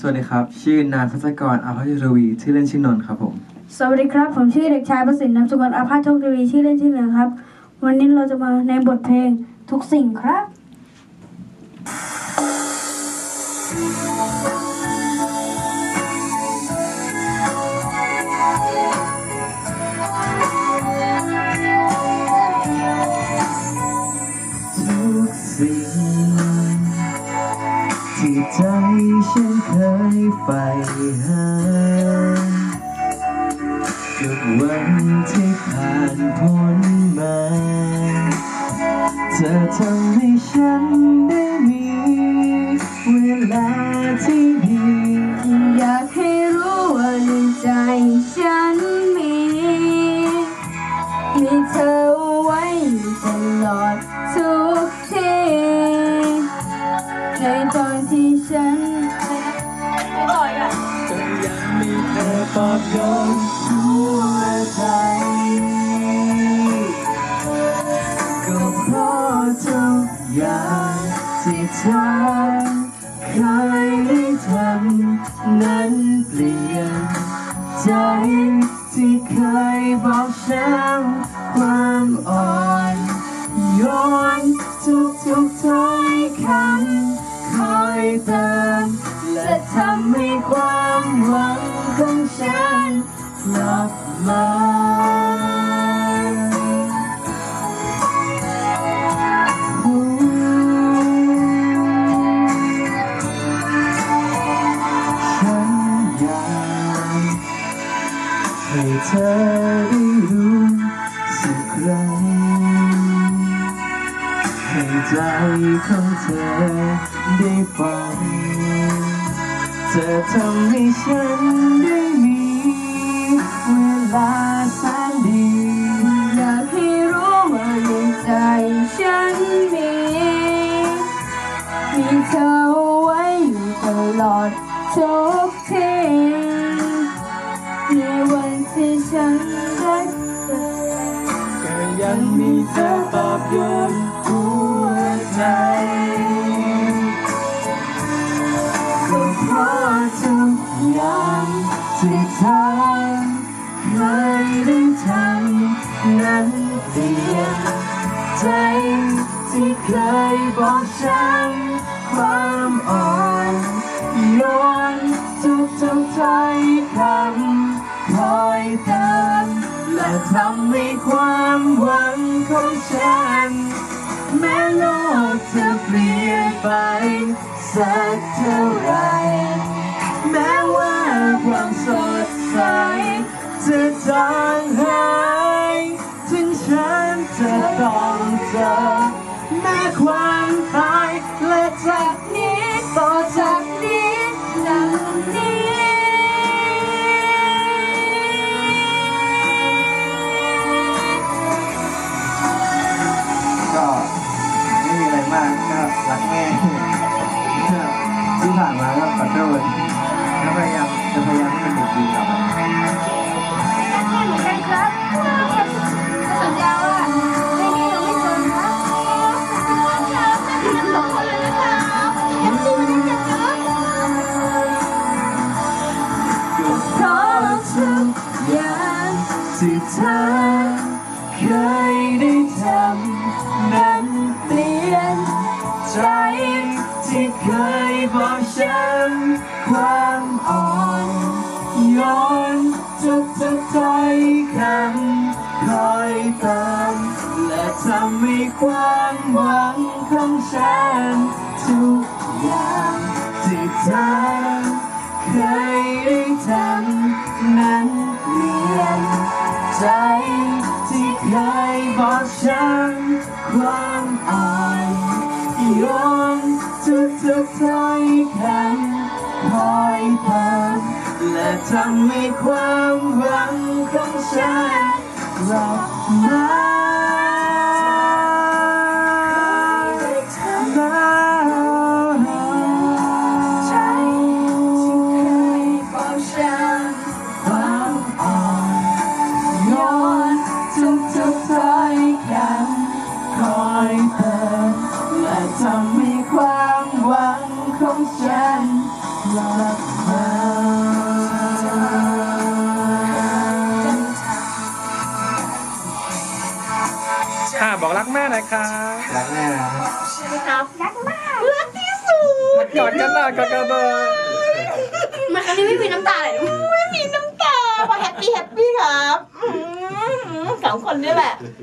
สวัสดีครับ ชื่อนายพัชกรอาภาชรวี ชื่อเล่นชื่อนนท์ครับผม สวัสดีครับ ผมชื่อเด็กชายประสิทธิ์นามสกุลอาภาโชคดีชื่อเล่นชื่อเหนือครับ วันนี้เราจะมาในบทเพลงทุกสิ่งครับ ฉันเคยใฝ่หากับวันที่ผ่านพ้นมา เธอทำให้ฉันได้มี เวลาที่ดี อย่างที่เธอเคยได้ทำนั้นเปลี่ยน ใจที่เคยบอกฉันความอ่อนโยนทุกทุกๆถ้อยคำคอยเติมและทำให้ความหวังของฉันกลับมา ใจของเธอได้ฟังเธอทำให้ฉันได้มีเวลาแสนดี อยากให้รู้ว่าในใจฉันมี มีเธอไว้อยู่ตลอดทุกทีในวันที่ฉันได้เจอก็ยังมีเธอปลอบโยน ทุกอย่างที่เธอเคยได้ทำนั้นเปลี่ยนใจที่เคยบอกฉันความอ่อนโยนทุกทุกถ้อยคำคอยเติมและทำให้ความหวังของฉัน แม้โลกจะเปลี่ยนไปสักเท่าไหร แม้ว่าความสดใสจะจางหาย จะพยายามให้มันดีๆกลับมาเหมือนกันครับสัญญาว่าไม่นี้เราไม่เจอครับครับไม่เป็นสอง ความหวังของฉันทุกอย่างที่เธอเคยได้ทำนั้นเปลี่ยนใจที่เคยบอกฉันความอ่อนโยนทุกทุกๆถ้อยคำคอยเติมและทำให้ความหวังของฉันกลับมามา ถ้อยคอยเติมและทำให้ความหวังของฉันรักเธอค่ะบอกรักแม่หน่อยค่ะรักแม่นะครับรักมากรักที่สุดกอดกันหน่อยกอดกันหน่อยมันครั้งนี้ไม่มีน้ำตาเลยไม่มีน้ำตาเพราแฮปปี้แฮปปี้ครับสองคนนี่แหละ